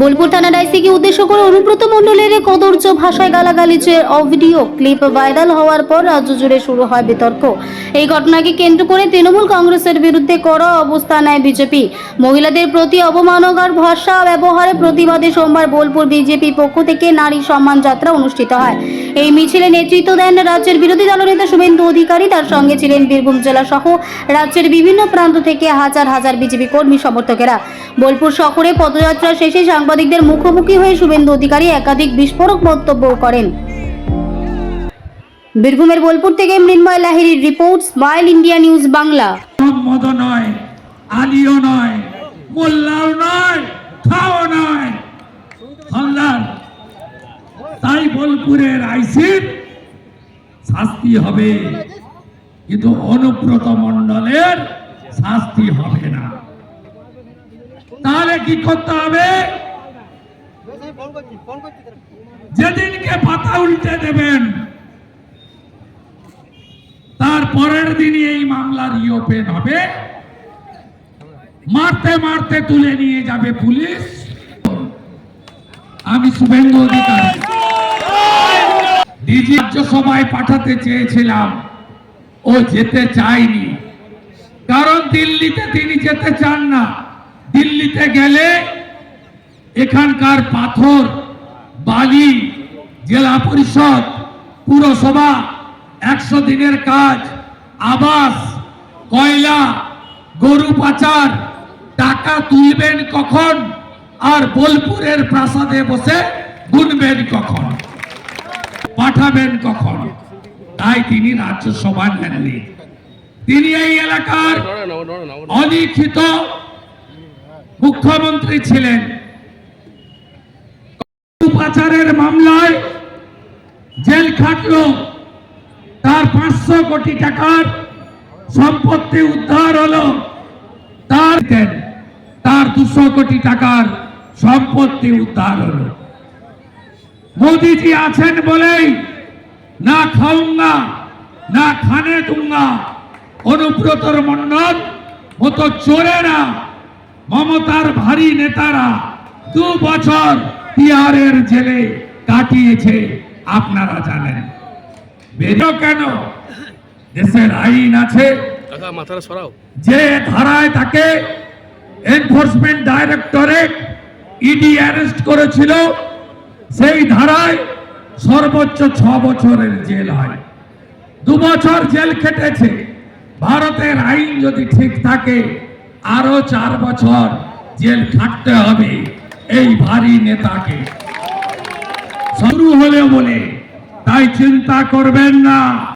বোলপুর থানার আইসিকে উদ্দেশ্য করে অনুব্রত মণ্ডলের কদর্য ভাষায় গালাগালিচের অভিডিও ক্লিপ ভাইরাল হওয়ার পর রাজ্য জুড়ে শুরু হয় বিতর্ক। এই ঘটনাকে কেন্দ্র করে তৃণমূল কংগ্রেসের বিরুদ্ধে করা অবস্থান নেয় বিজেপি। মহিলাদের প্রতি অবমাননার ভাষা ব্যবহারে প্রতিবাদে সোমবার বোলপুর বিজেপি পক্ষ থেকে নারী সম্মান যাত্রা অনুষ্ঠিত হয়। এই মিছিলে নেতৃত্ব দেন রাজ্যের বিরোধী দলনেতা শুভেন্দু অধিকারী। তার সঙ্গে ছিলেন বীরভূম জেলা সহ রাজ্যের বিভিন্ন প্রান্ত থেকে হাজার হাজার বিজেপি কর্মী সমর্থকেরা। বোলপুর শহরে পদযাত্রা শেষে সাংবাদিকদের মুখোমুখি হয়ে শুভেন্দু অধিকারী একাধিক বিস্ফোরক মন্তব্য করেন। বীরভূমের বোলপুর থেকে Mrinmoy লাহিড়ির report, smile India news Bangla. নয় মোল্লাও নয়, খাও নয়। তাই বোলপুরের আইসির শাস্তি হবে। কিন্তু অনুব্রত মণ্ডলের শাস্তি হবে না। তাহলে কি করতে হবে? যেদিনকে পাতা উল্টে দেবেন, তার পরের দিনই এই মামলার ইওপেন হবে। মারতে মারতে তুলে নিয়ে যাবে পুলিশ। আমি শুভেন্দু অধিকারী। ডিজি সভায় পাঠাতে চেয়েছিলাম। ও যেতে চায়নি। কারণ দিল্লিতে তিনি যেতে চান না। দিল্লিতে গেলে এখানকার পাথর, বালি, জেলা পরিষদ, পুরসভা, একশো দিনের কাজ, আবাস, কয়লা, গরু পাচার, টাকা তুলবেন কখন? আর বোলপুরের প্রাসাদে বসে গুনবেন কখন? পাঠাবেন কখন? তাই তিনি রাজ্যসভা নেননি। তিনি এই এলাকার অলিখিত মুখ্যমন্ত্রী ছিলেন। পাচারের মামলায় জেল খাটলো। তার পাঁচশো কোটি টাকার সম্পত্তি উদ্ধার হলো। তার তার দুশো কোটি টাকার সম্পত্তি উদ্ধার হলো। মোদিজি আছেন বলেই না খাউঙ্গা না খানে দুঙ্গা অনুব্রতর মন্ডল মতো চোরেরা মমতার ভারী নেতারা দু বছর তিহারের জেলে কাটিয়েছে আপনারা জানেন। বেরো কেন? দেশের আইন আছে। যে ধারায় তাকে এনফোর্সমেন্ট ডাইরেক্টরেট ইডি অ্যারেস্ট করেছিল, সেই ধারায় সর্বোচ্চ ছ বছরের জেল হয়। দু বছর জেল খেটেছে। ভারতের আইন যদি ঠিক থাকে, আরও চার বছর জেল খাটতে হবে এই ভারী নেতাকে। শুরু হলে বলে, তাই চিন্তা করবেন না।